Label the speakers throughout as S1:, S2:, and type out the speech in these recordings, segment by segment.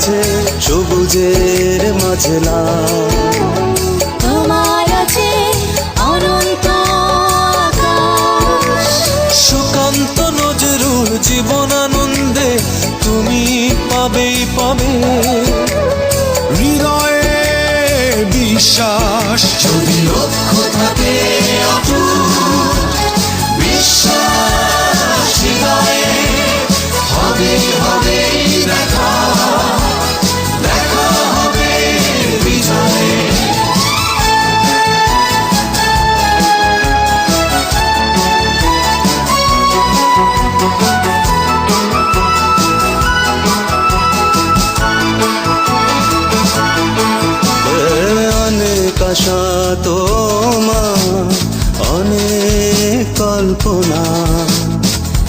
S1: আছে
S2: সবুজের মাঝে না
S1: তোমার আছে অনন্ত আকাশ।
S2: সুকান্ত নজরুল জীবনানন্দে তুমি পাবেই পাবে।
S3: হৃদয়ে বিশ্বাস।
S2: যদি লক্ষ্য আশা তোমার অনেক কল্পনা।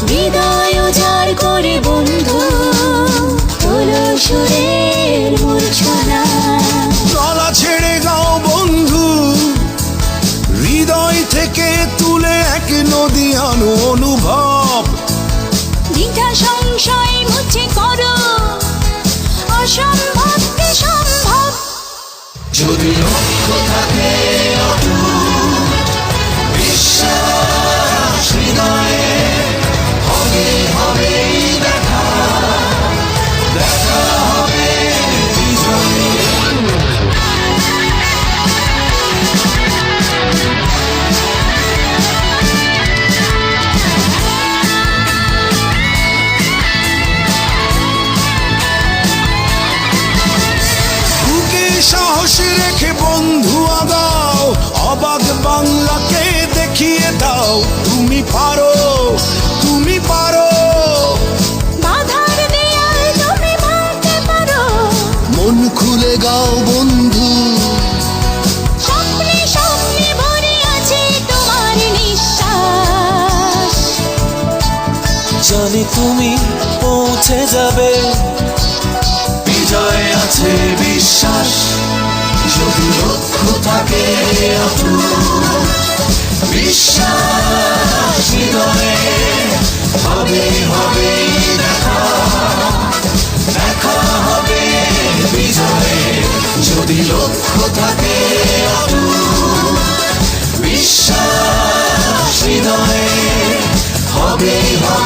S1: বিদায় উজাড় করে বন্ধু তোলো সুরের মূর্ছনা।
S3: দাও তুমি পারো তুমি পারো।
S1: বাধার দেয়াল তুমি ভাঙতে পারো।
S4: মন খুলে গাও বন্ধু।
S1: স্বপ্নে স্বপ্নে ভরে আছে তোমার নিঃশ্বাস।
S2: জানি তুমি পৌঁছে যাবে। বিজয় আছে বিশ্বাস যদি লক্ষ্য থাকে অটুট। বিশ্বাস হৃদয়ে হবে হবে দেখা যদি লক্ষ্য থাকে বিশ্বাস হৃদয়ে হবে হবে